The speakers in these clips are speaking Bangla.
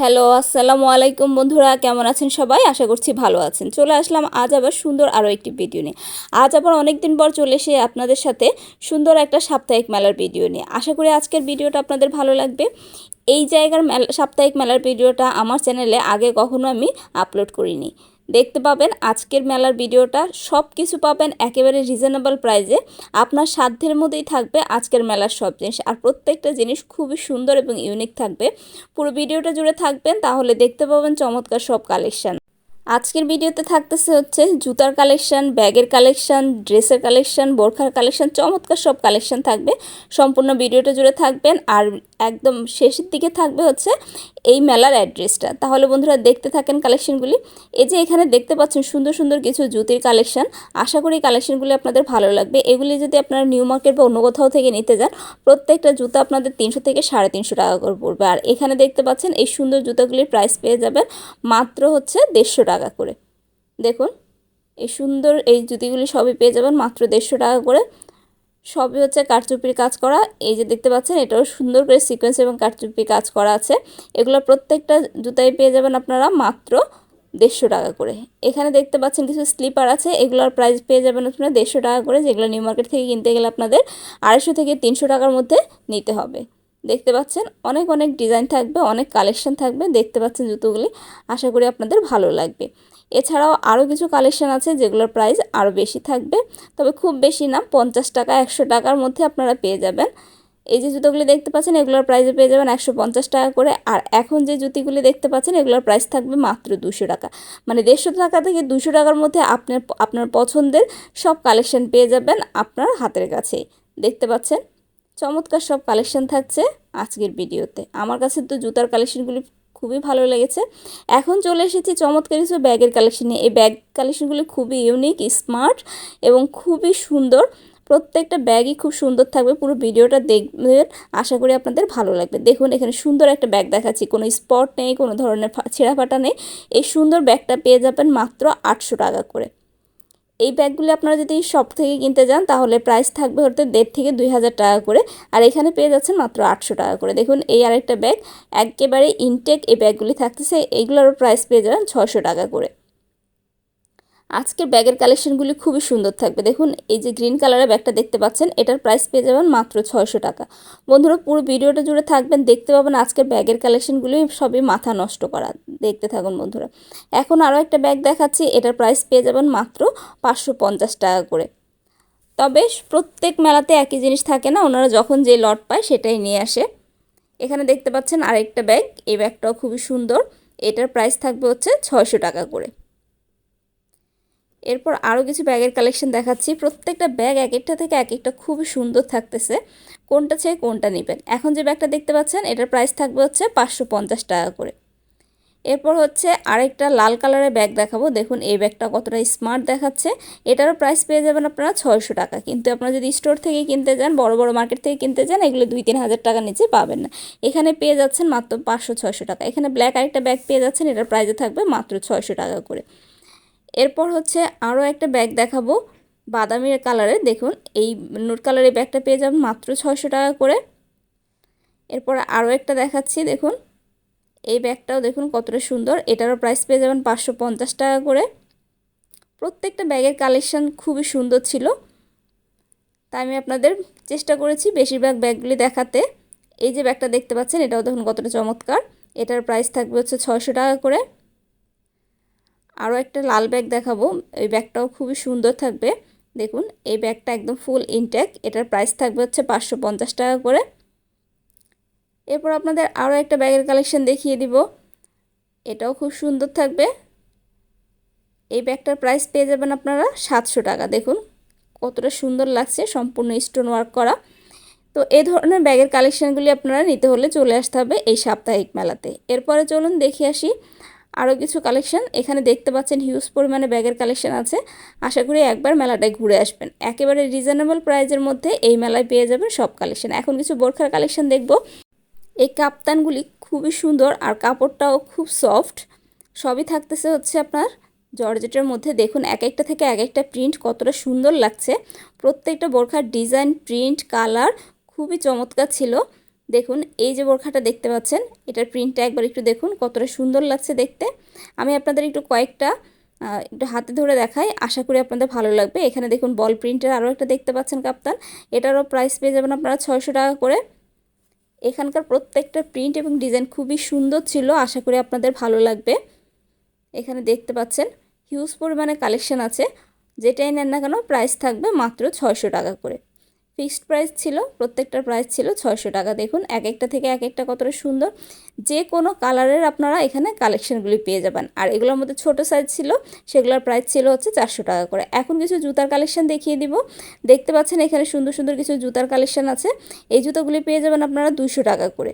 হ্যালো, আসসালামু আলাইকুম বন্ধুরা, কেমন আছেন সবাই? আশা করছি ভালো আছেন। চলে আসলাম আজ আবার সুন্দর আরও একটি ভিডিও নিয়ে। আজ আবার অনেক দিন পর চলে এসে আপনাদের সাথে সুন্দর একটা সাপ্তাহিক মেলার ভিডিও নিয়ে। আশা করি আজকের ভিডিওটা আপনাদের ভালো লাগবে। এই জায়গার মেলা, সাপ্তাহিক মেলার ভিডিওটা আমার চ্যানেলে আগে কখনো আমি আপলোড করিনি। দেখতে পাবেন আজকের মেলার ভিডিওটা। সব কিছু পাবেন একেবারে রিজনেবল প্রাইজে আপনার সাধ্যের মধ্যেই থাকবে আজকের মেলার সব জিনিস। আর প্রত্যেকটা জিনিস খুবই সুন্দর এবং ইউনিক থাকবে। পুরো ভিডিওটা জুড়ে থাকবেন, তাহলে দেখতে পাবেন চমৎকার সব কালেকশান আজকের ভিডিওতে থাকতেছে হচ্ছে জুতার কালেকশন, ব্যাগের কালেকশন, ড্রেসের কালেকশন, বোরখার কালেকশন, চমৎকার সব কালেকশন থাকবে। সম্পূর্ণ ভিডিওটা জুড়ে থাকবেন আর একদম শেষের দিকে থাকবে হচ্ছে এই মেলার অ্যাড্রেসটা। তাহলে বন্ধুরা দেখতে থাকেন কালেকশনগুলি। এই যে এখানে দেখতে পাচ্ছেন সুন্দর সুন্দর কিছু জুতির কালেকশন। আশা করি কালেকশনগুলি আপনাদের ভালো লাগবে। এগুলি যদি আপনারা নিউ মার্কেট বা অন্য কোথাও থেকে নিতে যান, প্রত্যেকটা জুতা আপনাদের তিনশো থেকে সাড়ে তিনশো টাকা করে পড়বে। আর এখানে দেখতে পাচ্ছেন এই সুন্দর জুতাগুলির প্রাইস পেয়ে যাবেন মাত্র হচ্ছে দেড়শো টাকা। করে। দেখুন, এই সুন্দর এই জুতিগুলি সবই পেয়ে যাবেন মাত্র দেড়শো টাকা করে। সবই হচ্ছে কারচুপির কাজ করা। এই যে দেখতে পাচ্ছেন, এটাও সুন্দর করে সিকোয়েন্স এবং কারচুপি কাজ করা আছে। এগুলো প্রত্যেকটা জুতাই পেয়ে যাবেন আপনারা মাত্র দেড়শো টাকা করে। এখানে দেখতে পাচ্ছেন কিছু স্লিপার আছে। এগুলোর প্রাইস পেয়ে যাবেন আপনারা দেড়শো টাকা করে, যেগুলো নিউ মার্কেট থেকে কিনতে গেলে আপনাদের আড়াইশো থেকে তিনশো টাকার মধ্যে নিতে হবে। দেখতে পাচ্ছেন? অনেক অনেক ডিজাইন থাকবে, অনেক কালেকশন থাকবে। দেখতে পাচ্ছেন জুতোগুলি। আশা করি আপনাদের ভালো লাগবে। এছাড়াও আরও কিছু কালেকশন আছে যেগুলোর প্রাইস আরও বেশি থাকবে। তবে খুব বেশি না, পঞ্চাশ টাকা, একশো টাকার মধ্যে আপনারা পেয়ে যাবেন। এই যে জুতোগুলি দেখতে পাচ্ছেন, এগুলোর প্রাইসে পেয়ে যাবেন একশো পঞ্চাশ টাকা করে। আর এখন যে জুতিগুলি দেখতে পাচ্ছেন, এগুলোর প্রাইস থাকবে মাত্র দুশো টাকা। মানে দেড়শো টাকা থেকে দুশো টাকার মধ্যে আপনার আপনার পছন্দের সব কালেকশন পেয়ে যাবেন আপনার হাতের কাছেই দেখতে পাচ্ছেন? চমৎকার সব কালেকশন থাকছে আজকের ভিডিওতে। আমার কাছে তো জুতার কালেকশনগুলি খুবই ভালো লেগেছে। এখন চলে এসেছি চমৎকার কিছু ব্যাগের কালেকশন এই ব্যাগ কালেকশনগুলি খুবই ইউনিক স্মার্ট এবং খুবই সুন্দর। প্রত্যেকটা ব্যাগই খুব সুন্দর থাকবে। পুরো ভিডিওটা দেখবেন। আশা করি আপনাদের ভালো লাগবে। দেখুন, এখানে সুন্দর একটা ব্যাগ দেখাচ্ছি। কোনো স্পট নেই, কোনো ধরনের ছেঁড়া ফাটা নেই। এই সুন্দর ব্যাগটা পেয়ে যাবেন মাত্র আটশো টাকা করে। এই ব্যাগগুলি আপনারা যদি শপ থেকে কিনতে যান, তাহলে প্রাইস থাকবে হতে দেড় থেকে দুই হাজার টাকা করে। আর এখানে পেয়ে যাচ্ছেন মাত্র আটশো টাকা করে। দেখুন, এই আরেকটা ব্যাগ একেবারে ইনটেক এই ব্যাগগুলি থাকতেছে। এইগুলোরও প্রাইস পেয়ে যাবেন ছশো টাকা করে। আজকের ব্যাগের কালেকশনগুলি খুবই সুন্দর থাকবে। দেখুন, এই যে গ্রিন কালারের ব্যাগটা দেখতে পাচ্ছেন, এটার প্রাইস পেয়ে যাবেন মাত্র ছয়শো টাকা। বন্ধুরা, পুরো ভিডিওটা জুড়ে থাকবেন, দেখতে পাবেন আজকের ব্যাগের কালেকশনগুলি সবই মাথা নষ্ট করা। দেখতে থাকুন বন্ধুরা। এখন আরও একটা ব্যাগ দেখাচ্ছি, এটার প্রাইস পেয়ে যাবেন মাত্র পাঁচশো পঞ্চাশ টাকা করে। তবে প্রত্যেক মেলাতে একই জিনিস থাকে না, ওনারা যখন যে লট পায় সেটাই নিয়ে আসে। এখানে দেখতে পাচ্ছেন আরেকটা ব্যাগ, এই ব্যাগটাও খুবই সুন্দর, এটার প্রাইস থাকবে হচ্ছে ছয়শো টাকা করে। এরপর আরও কিছু ব্যাগের কালেকশন দেখাচ্ছি। প্রত্যেকটা ব্যাগ এক একটা থেকে এক একটা খুবই সুন্দর থাকতেছে। কোনটা চেয়ে কোনটা নেবেন? এখন যে ব্যাগটা দেখতে পাচ্ছেন, এটার প্রাইস থাকবে হচ্ছে পাঁচশো পঞ্চাশ টাকা করে। এরপর হচ্ছে আরেকটা লাল কালারের ব্যাগ দেখাবো। দেখুন, এই ব্যাগটা কতটা স্মার্ট দেখাচ্ছে। এটারও প্রাইস পেয়ে যাবেন আপনারা ছয়শো টাকা। কিন্তু আপনারা যদি স্টোর থেকে কিনতে যান, বড় বড় মার্কেট থেকে কিনতে যান, এগুলো দুই, তিন হাজার টাকা নিচে পাবেন না। এখানে পেয়ে যাচ্ছেন মাত্র পাঁচশো, ছয়শো টাকা। এখানে ব্ল্যাক আরেকটা ব্যাগ পেয়ে যাচ্ছেন, এটার প্রাইসে থাকবে মাত্র ছয়শো টাকা করে। এরপর হচ্ছে আরও একটা ব্যাগ দেখাবো। বাদামি কালারের দেখুন, এই নোট কালারের ব্যাগটা পেয়ে যাবেন মাত্র ছয়শো টাকা করে। এরপর আরও একটা দেখাচ্ছি, দেখুন। এই ব্যাগটাও দেখুন কতটা সুন্দর, এটারও প্রাইস পেয়ে যাবেন পাঁচশো পঞ্চাশ টাকা করে। প্রত্যেকটা ব্যাগের কালেকশান খুবই সুন্দর ছিল। তাই আমি আপনাদের চেষ্টা করেছি বেশিরভাগ ব্যাগগুলি দেখাতে। এই যে ব্যাগটা দেখতে পাচ্ছেন, এটাও দেখুন কতটা চমৎকার। এটার প্রাইস থাকবে হচ্ছে ছয়শো টাকা করে। আরও একটা লাল ব্যাগ দেখাবো। এই ব্যাগটাও খুবই সুন্দর থাকবে। দেখুন, এই ব্যাগটা একদম ফুল ইনটেক। এটার প্রাইস থাকবে হচ্ছে পাঁচশো পঞ্চাশ টাকা করে। এরপর আপনাদের আরও একটা ব্যাগের কালেকশন দেখিয়ে দিব। এটাও খুব সুন্দর থাকবে। এই ব্যাগটার প্রাইস পেয়ে যাবেন আপনারা সাতশো টাকা। দেখুন, কতটা সুন্দর লাগছে সম্পূর্ণ স্টোন ওয়ার্ক করা। তো এই ধরনের ব্যাগের কালেকশানগুলি আপনারা নিতে হলে চলে আসতে হবে এই সাপ্তাহিক মেলাতে। এরপরে চলুন দেখে আসি আরও কিছু কালেকশন। এখানে দেখতে পাচ্ছেন হিউজ পরিমাণে ব্যাগের কালেকশন আছে। আশা করি একবার মেলাটায় ঘুরে আসবেন। একেবারে রিজনেবল প্রাইজের মধ্যে এই মেলায় পেয়ে যাবেন সব কালেকশন। এখন কিছু বোরখার কালেকশন দেখব। এই কাপ্তানগুলি খুবই সুন্দর আর কাপড়টাও খুব সফট সবই থাকতেছে হচ্ছে আপনার জর্জেটের মধ্যে। দেখুন, এক একটা থেকে এক একটা প্রিন্ট কতটা সুন্দর লাগছে। প্রত্যেকটা বোরখার ডিজাইন প্রিন্ট কালার খুবই চমৎকার ছিল। দেখুন, এই যে বোরখাটা দেখতে পাচ্ছেন, এটার প্রিন্টটা একবার একটু দেখুন, কতটা সুন্দর লাগছে দেখতে। আমি আপনাদের একটু কয়েকটা একটু হাতে ধরে দেখাই, আশা করি আপনাদের ভালো লাগবে। এখানে দেখুন বল প্রিন্টের আরও একটা দেখতে পাচ্ছেন কাপ্তান। এটারও প্রাইস পেয়ে যাবেন আপনারা ছয়শো টাকা করে। এখানকার প্রত্যেকটা প্রিন্ট এবং ডিজাইন খুবই সুন্দর ছিল, আশা করি আপনাদের ভালো লাগবে। এখানে দেখতে পাচ্ছেন হিউজ পরিমাণে কালেকশন আছে। যেটাই নেন না কেন প্রাইস থাকবে মাত্র ছয়শো টাকা করে। ফিক্সড প্রাইস ছিল, প্রত্যেকটার প্রাইস ছিল ছয়শো টাকা। দেখুন, এক একটা থেকে এক একটা কতটা সুন্দর। যে কোনো কালারের আপনারা এখানে কালেকশনগুলি পেয়ে যাবেন। আর এগুলোর মধ্যে ছোট সাইজ ছিল, সেগুলোর প্রাইস ছিল হচ্ছে চারশো টাকা করে। এখন কিছু জুতার কালেকশন দেখিয়ে দিব। দেখতে পাচ্ছেন এখানে সুন্দর সুন্দর কিছু জুতার কালেকশান আছে। এই জুতোগুলি পেয়ে যাবেন আপনারা দুশো টাকা করে।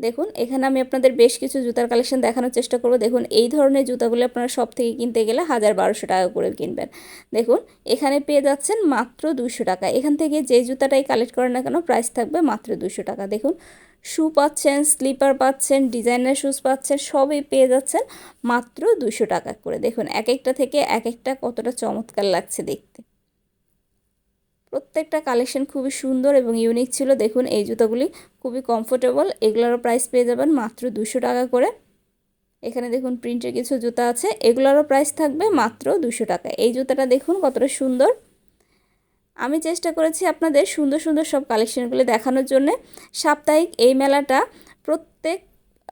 দেখুন, এখানে আমি আপনাদের বেশ কিছু জুতার কালেকশন দেখানোর চেষ্টা করব। দেখুন, এই ধরনের জুতাগুলো আপনারা সব থেকে কিনতে গেলে হাজার বারোশো টাকা করে কিনবেন। দেখুন, এখানে পেয়ে যাচ্ছেন মাত্র দুশো টাকা। এখান থেকে যে জুতাটাই কালেক্ট করেন না কেন প্রাইস থাকবে মাত্র দুশো টাকা। দেখুন, শু পাচ্ছেন স্লিপার পাচ্ছেন ডিজাইনার শুজ পাচ্ছেন, সবই পেয়ে যাচ্ছেন মাত্র দুশো টাকা করে। দেখুন, এক একটা থেকে এক একটা কতটা চমৎকার লাগছে দেখতে। প্রত্যেকটা কালেকশন খুবই সুন্দর এবং ইউনিক ছিল। দেখুন, এই জুতোগুলি খুবই কমফোর্টেবল এগুলোরও প্রাইস পেয়ে যাবেন মাত্র দুশো টাকা করে। এখানে দেখুন প্রিন্টের কিছু জুতা আছে, এগুলোরও প্রাইস থাকবে মাত্র দুশো টাকা। এই জুতাটা দেখুন, কতটা সুন্দর। আমি চেষ্টা করেছি আপনাদের সুন্দর সুন্দর সব কালেকশনগুলি দেখানোর জন্যে। সাপ্তাহিক এই মেলাটা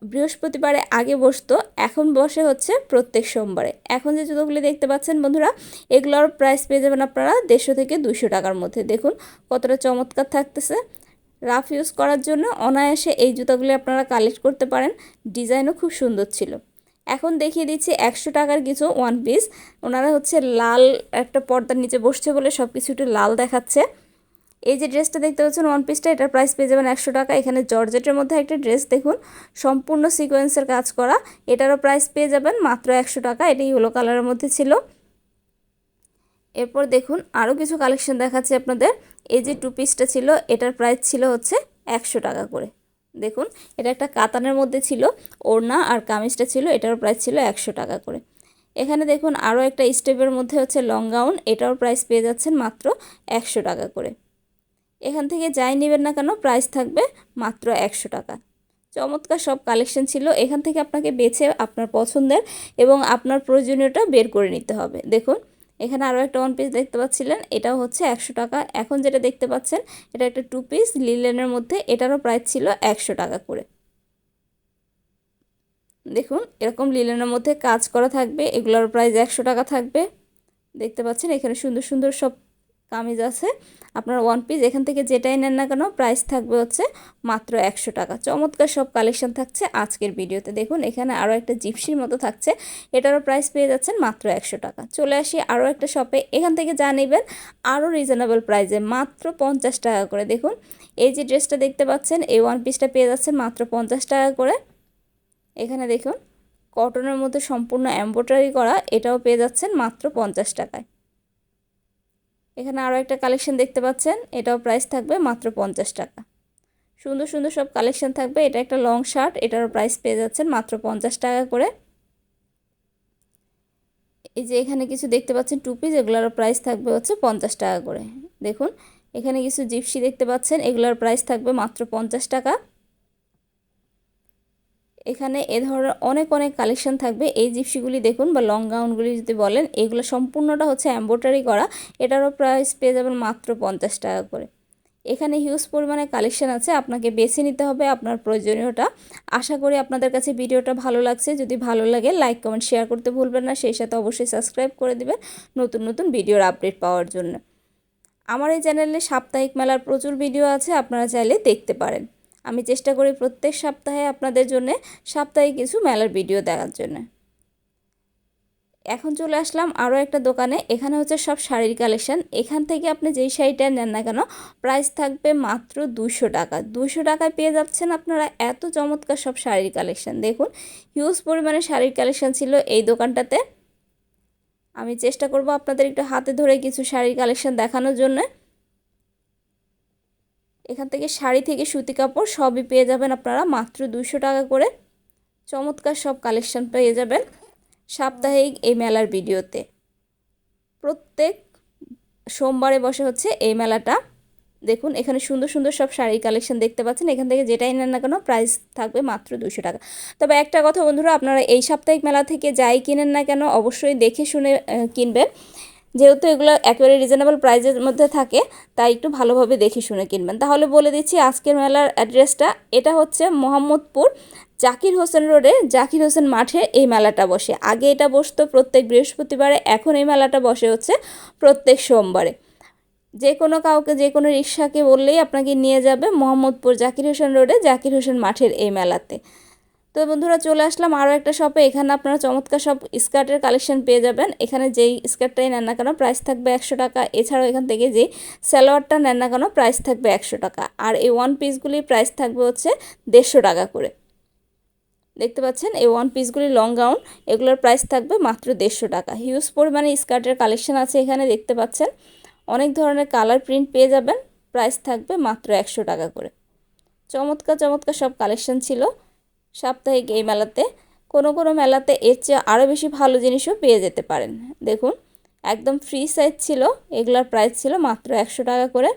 বৃহস্পতিবারে আগে বসতো, এখন বসে হচ্ছে প্রত্যেক সোমবারে। এখন যে জুতোগুলি দেখতে পাচ্ছেন বন্ধুরা, এগুলোর প্রাইস পেয়ে যাবেন আপনারা দেড়শো থেকে দুশো টাকার মধ্যে। দেখুন কতটা চমৎকার থাকতেছে। রাফ ইউজ করার জন্য অনায়াসে এই জুতোগুলি আপনারা কালেক্ট করতে পারেন। ডিজাইনও খুব সুন্দর ছিল। এখন দেখিয়ে দিচ্ছি একশো টাকার কিছু ওয়ান পিস ওনারা হচ্ছে লাল একটা পর্দার নিচে বসছে বলে সব কিছু একটু লাল দেখাচ্ছে। এই যে ড্রেসটা দেখতে পাচ্ছেন ওয়ান পিসটা এটার প্রাইস পেয়ে যাবেন একশো টাকা। এখানে জর্জেটের মধ্যে একটা ড্রেস দেখুন, সম্পূর্ণ সিকোয়েন্সের কাজ করা। এটারও প্রাইস পেয়ে যাবেন মাত্র একশো টাকা, এটা ইয়েলো কালারের মধ্যে ছিল। এরপর দেখুন, আরও কিছু কালেকশন দেখাচ্ছি আপনাদের। এই যে টু পিসটা ছিল, এটার প্রাইস ছিল হচ্ছে একশো টাকা করে। দেখুন, এটা একটা কাতানের মধ্যে ছিল, ওড়না আর কামিজটা ছিল, এটারও প্রাইস ছিল একশো টাকা করে। এখানে দেখুন, আরও একটা স্টেপের মধ্যে হচ্ছে লং গাউন এটারও প্রাইস পেয়ে যাচ্ছেন মাত্র একশো টাকা করে। এখান থেকে যাই নেবেন না কেন প্রাইস থাকবে মাত্র একশো টাকা। চমৎকার সব কালেকশন ছিল, এখান থেকে আপনাকে বেছে আপনার পছন্দের এবং আপনার প্রয়োজনীয়টা বের করে নিতে হবে। দেখুন, এখানে আরও একটা ওয়ান পিস দেখতে পাচ্ছিলেন, এটাও হচ্ছে একশো টাকা। এখন যেটা দেখতে পাচ্ছেন, এটা একটা টু পিস লিলেনের মধ্যে, এটারও প্রাইস ছিল একশো টাকা করে। দেখুন, এরকম লিলেনের মধ্যে কাজ করা থাকবে, এগুলোর প্রাইস একশো টাকা থাকবে। দেখতে পাচ্ছেন, এখানে সুন্দর সুন্দর সব কামিজ আছে। আপনার ওয়ান পিস এখান থেকে যেটাই নেন না কেন প্রাইস থাকবে হচ্ছে মাত্র একশো টাকা। চমৎকার সব কালেকশন থাকছে আজকের ভিডিওতে। দেখুন, এখানে আরও একটা জিপসির মতো থাকছে। এটারও প্রাইস পেয়ে যাচ্ছেন মাত্র একশো টাকা। চলে আসি আরও একটা শপে এখান থেকে যা নেবেন আরও রিজনেবল প্রাইসে মাত্র পঞ্চাশ টাকা করে। দেখুন, এই যে ড্রেসটা দেখতে পাচ্ছেন, এই ওয়ান পিসটা পেয়ে যাচ্ছেন মাত্র পঞ্চাশ টাকা করে। এখানে দেখুন কটনের মধ্যে সম্পূর্ণ এম্ব্রয়ডারি করা, এটাও পেয়ে যাচ্ছেন মাত্র পঞ্চাশ টাকায়। এখানে আরও একটা কালেকশন দেখতে পাচ্ছেন, এটাও প্রাইস থাকবে মাত্র পঞ্চাশ টাকা। সুন্দর সুন্দর সব কালেকশন থাকবে, এটা একটা লং শার্ট, এটারও প্রাইস পেয়ে যাচ্ছেন মাত্র পঞ্চাশ টাকা করে। এই যে এখানে কিছু দেখতে পাচ্ছেন টু পিস এগুলোরও প্রাইস থাকবে হচ্ছে পঞ্চাশ টাকা করে। দেখুন, এখানে কিছু জিপসি দেখতে পাচ্ছেন, এগুলোর প্রাইস থাকবে মাত্র পঞ্চাশ টাকা। এখানে এ ধরনের অনেক অনেক কালেকশন থাকবে। এই জিপসিগুলি দেখুন বা লং গাউনগুলি যদি বলেন, এগুলো সম্পূর্ণটা হচ্ছে এম্ব্রয়ডারি করা। এটারও প্রাইস পেয়ে যাবেন মাত্র পঞ্চাশ টাকা করে। এখানে হিউজ পরিমাণে কালেকশন আছে, আপনাকে বেছে নিতে হবে আপনার প্রয়োজনীয়টা। আশা করি আপনাদের কাছে ভিডিওটা ভালো লাগছে। যদি ভালো লাগে লাইক কমেন্ট শেয়ার করতে ভুলবেন না। সেই সাথে অবশ্যই সাবস্ক্রাইব করে দেবেন নতুন নতুন ভিডিওর আপডেট পাওয়ার জন্য। আমার এই চ্যানেলে সাপ্তাহিক মেলার প্রচুর ভিডিও আছে, আপনারা চাইলে দেখতে পারেন। আমি চেষ্টা করি প্রত্যেক সপ্তাহে আপনাদের জন্য সাপ্তাহিক কিছু মেলার ভিডিও দেখার জন্য। এখন চলে আসলাম আরও একটা দোকানে, এখানে হচ্ছে সব শাড়ির কালেকশান। এখান থেকে আপনি যেই শাড়িটা নেন না কেন, প্রাইস থাকবে মাত্র দুশো টাকা। দুশো টাকায় পেয়ে যাচ্ছেন আপনারা এত চমৎকার সব শাড়ির কালেকশান। দেখুন হিউজ পরিমাণে শাড়ির কালেকশান ছিল এই দোকানটাতে। আমি চেষ্টা করব আপনাদের একটু হাতে ধরে কিছু শাড়ির কালেকশান দেখানোর জন্য। এখান থেকে শাড়ি থেকে সুতি কাপড় সবই পেয়ে যাবেন আপনারা। মাত্র দুশো টাকা করে চমৎকার সব কালেকশন পেয়ে যাবেন সাপ্তাহিক এই মেলার ভিডিওতে। প্রত্যেক সোমবারে বসে হচ্ছে এই মেলাটা। দেখুন, এখানে সুন্দর সুন্দর সব শাড়ির কালেকশন দেখতে পাচ্ছেন। এখান থেকে যেটাই নেন না কেন প্রাইস থাকবে মাত্র দুশো টাকা। তবে একটা কথা বন্ধুরা, আপনারা এই সাপ্তাহিক মেলা থেকে যাই কিনেন না কেন অবশ্যই দেখে শুনে কিনবেন। যেহেতু এগুলো একেবারে রিজনেবল প্রাইজের মধ্যে থাকে, তাই একটু ভালোভাবে দেখে শুনে কিনবেন। তাহলে বলে দিচ্ছি আজকের মেলার অ্যাড্রেসটা এটা হচ্ছে মোহাম্মদপুর জাকির হোসেন রোডে। জাকির হোসেন মাঠে এই মেলাটা বসে। আগে এটা বসতো প্রত্যেক বৃহস্পতিবারে, এখন এই মেলাটা বসে হচ্ছে প্রত্যেক সোমবারে। যে কোনো কাউকে, যে কোনো রিক্সাকে বললেই আপনাকে নিয়ে যাবে মোহাম্মদপুর জাকির হোসেন রোডে, জাকির হোসেন মাঠের এই মেলাতে। তো বন্ধুরা চলে আসলাম আরও একটা শপে এখানে আপনারা চমৎকার সব স্কার্টের কালেকশন পেয়ে যাবেন। এখানে যেই স্কার্টটাই নেন না কেন প্রাইস থাকবে একশো টাকা। এছাড়াও এখান থেকে যে সালোয়ারটা নেন না কেন প্রাইস থাকবে একশো টাকা। আর এই ওয়ান পিসগুলির প্রাইস থাকবে হচ্ছে দেড়শো টাকা করে। দেখতে পাচ্ছেন, এই ওয়ান পিসগুলি লং গাউন এগুলোর প্রাইস থাকবে মাত্র দেড়শো টাকা। হিউজ পরিমাণে স্কার্টের কালেকশন আছে এখানে, দেখতে পাচ্ছেন। অনেক ধরনের কালার প্রিন্ট পেয়ে যাবেন। প্রাইস থাকবে মাত্র একশো টাকা করে। চমৎকার চমৎকার সব কালেকশন ছিল। সাপ্তাহিক এই মেলাতে কোনো কোনো মেলাতে এর চেয়ে আরও বেশি ভালো জিনিসও পেয়ে যেতে পারেন। দেখুন, একদম ফ্রি সাইজ ছিল, এগুলার প্রাইস ছিল মাত্র একশো টাকা করে।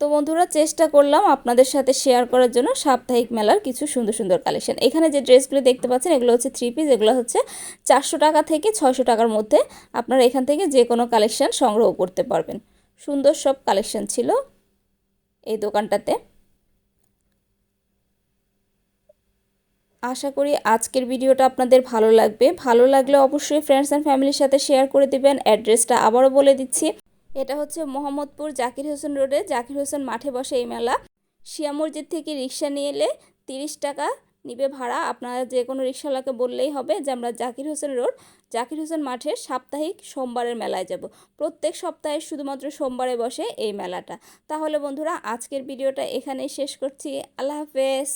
তো বন্ধুরা, চেষ্টা করলাম আপনাদের সাথে শেয়ার করার জন্য সাপ্তাহিক মেলার কিছু সুন্দর সুন্দর কালেকশন এখানে যে ড্রেসগুলো দেখতে পাচ্ছেন, এগুলো হচ্ছে থ্রি পিস এগুলো হচ্ছে চারশো টাকা থেকে ছয়শো টাকার মধ্যে আপনারা এখান থেকে যে কোনো কালেকশন সংগ্রহ করতে পারবেন। সুন্দর সব কালেকশন ছিল এই দোকানটাতে। আশা করি আজকের ভিডিওটা আপনাদের ভালো লাগবে। ভালো লাগলে অবশ্যই ফ্রেন্ডস অ্যান্ড ফ্যামিলির সাথে শেয়ার করে দিবেন। অ্যাড্রেসটা আবারও বলে দিচ্ছি। এটা হচ্ছে মোহাম্মদপুর জাকির হোসেন রোডে জাকির হোসেন মাঠে বসে এই মেলা। শিয়া মসজিদ থেকে রিক্সা নিয়ে এলে তিরিশ টাকা নিবে ভাড়া। আপনারা যে কোনো রিক্সাওয়ালাকে বললেই হবে যে, আমরা জাকির হোসেন রোড জাকির হোসেন মাঠে সাপ্তাহিক সোমবারের মেলায় যাব। প্রত্যেক সপ্তাহে শুধুমাত্র সোমবারে বসে এই মেলাটা। তাহলে বন্ধুরা, আজকের ভিডিওটা এখানেই শেষ করছি। আল্লাহ হাফেজ।